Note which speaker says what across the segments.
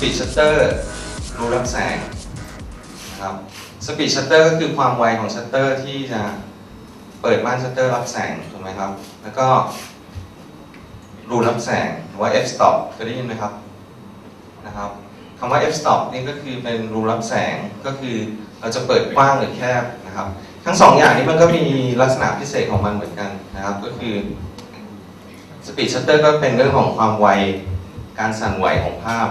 Speaker 1: สปีชัตเตอร์รูรับแสงนะครับสปีดชัตเตอร์ก็คือความไวของชัตเตอร์ที่จะเปิดม่านชัตเตอร์รับแสงถูกไหมครับ แล้วก็รูรับแสงหรือว่า f stop เคยได้ยินไหมครับนะครับคำว่า f stop นี่ก็คือเป็นรูรับแสงก็คือเราจะเปิดกว้างหรือแคบนะครับ ทั้งสองอย่างนี้มันก็มีลักษณะพิเศษของมันเหมือนกันนะครับ ก็คือสปีดชัตเตอร์ก็เป็นเรื่องของความไวการสั่นไหวของภาพ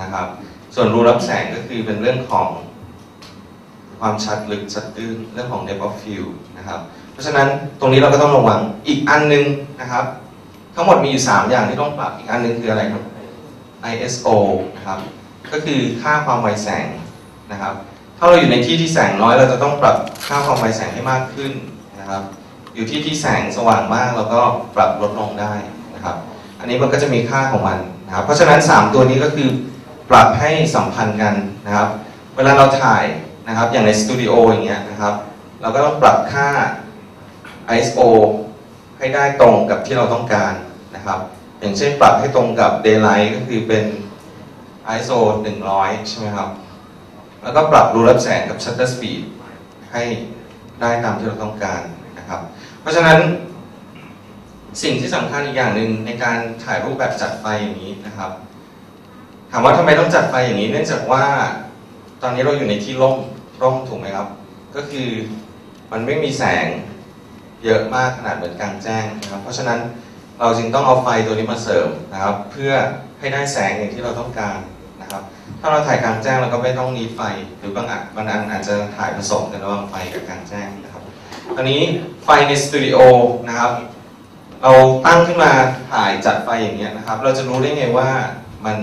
Speaker 1: นะครับ ส่วนรูรับแสงก็คือเป็นเรื่องของความชัดลึกชัดตื้นเรื่องของ depth of field นะครับ เพราะฉะนั้นตรงนี้เราก็ต้องระวังอีกอันหนึงนะครับ ทั้งหมดมีอยู่ 3 อย่างที่ต้องปรับอีกอันหนึงคืออะไรครับ ISO นะครับก็คือค่าความไวแสงนะครับ ถ้าเราอยู่ในที่ที่แสงน้อยเราจะต้องปรับค่าความไวแสงให้มากขึ้นนะครับ อยู่ที่ที่แสงสว่างมากเราก็ปรับลดลงได้นะครับ อันนี้มันก็จะมีค่าของมันนะครับ เพราะฉะนั้น 3 ตัวนี้ก็คือ ปรับให้สัมพันธ์กันนะครับ เวลาเราถ่ายนะครับอย่างในสตูดิโออย่างเงี้ยนะครับ เราก็ต้องปรับค่า ISO ให้ได้ตรงกับที่เราต้องการนะครับ อย่างเช่นปรับให้ตรงกับ daylight ก็คือเป็น ISO 100 ใช่ไหมครับ แล้วก็ปรับรูรับแสงกับ shutter speed ให้ได้ตามที่เราต้องการนะครับ เพราะฉะนั้นสิ่งที่สำคัญอีกอย่างหนึ่งในการถ่ายรูปแบบจัดไฟอย่างนี้นะครับามว่าทำไมต้องจัดไฟอย่างนี้เนื่องจากว่า ตอนนี้เราอยู่ในที่ร่มร่มถูกไหมครับ ก็คือมันไม่มีแสงเยอะมากขนาดเหมือนกลางแจ้งนะครับ เพราะฉะนั้นเราจึงต้องเอาไฟตัวนี้มาเสริมนะครับ เพื่อให้ได้แสงอย่างที่เราต้องการนะครับ ถ้าเราถ่ายกลางแจ้งเราก็ไม่ต้องมีไฟหรือบางอันบางอันอาจจะถ่ายผสมกันระหว่างไฟกับกลางแจ้งนะครับตอนนี้ไฟในสตูดิโอนะครับเราตั้งขึ้นมาถ่ายจัดไฟอย่างเงี้ยนะครับ เราจะรู้ได้ไงว่ามัน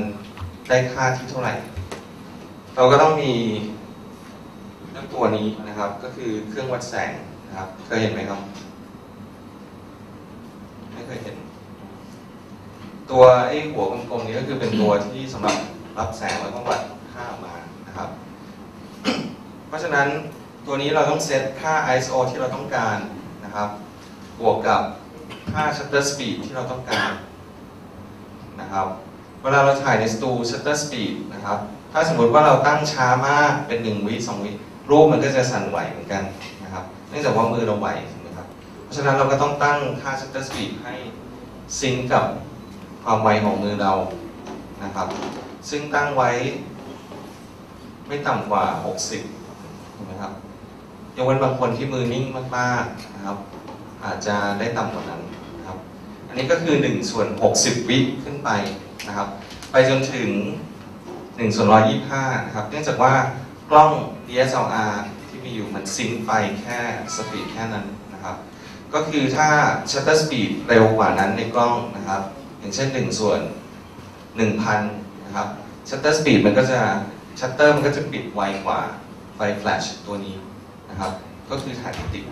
Speaker 1: ได้ค่าที่เท่าไหร่ เราก็ต้องมีเรื่องตัวนี้นะครับ ก็คือเครื่องวัดแสงนะครับ เคยเห็นไหมครับ ไม่เคยเห็น ตัวไอ้หัวกลมๆนี้ก็คือเป็นตัวที่สำหรับรับแสงแล้วก็วัดค่าออกมานะครับ เพราะฉะนั้นตัวนี้เราต้องเซตค่า ISO ที่เราต้องการนะครับ บวกกับค่า shutter speed ที่เราต้องการนะครับ เวลาเราถ่ายในสตู shutter speed นะครับ ถ้าสมมติว่าเราตั้งช้ามากเป็น1วิ2วิรูปมันก็จะสั่นไหวเหมือนกันนะครับเนื่องจากว่ามือเราไหวถูกไหมครับเพราะฉะนั้นเราก็ต้องตั้งค่า shutter speed ให้ซิงก์กับความไวของมือเรานะครับ ซึ่งตั้งไว้ไม่ต่ำกว่า 60ถูกไหมครับยกเว้นบางคนที่มือนิ่งมากๆนะครับ อาจจะได้ต่ำกว่านั้นนะครับ อันนี้ก็คือ 1 ส่วน 60 วิขึ้นไป นะครับ ไปจนถึง1ส่วน125 นะครับ เนื่องจากว่ากล้อง DSLR ที่มีอยู่มันซิงไปแค่สปีดแค่นั้นนะครับ ก็คือถ้า shutter speed เร็วกว่านั้นในกล้องนะครับ อย่างเช่น 1 ส่วน 1,000 นะครับ shutter speed มันก็จะ shutter มันก็จะปิดไวกว่าไฟ flash ตัวนี้นะครับ ก็คือถ่ายติด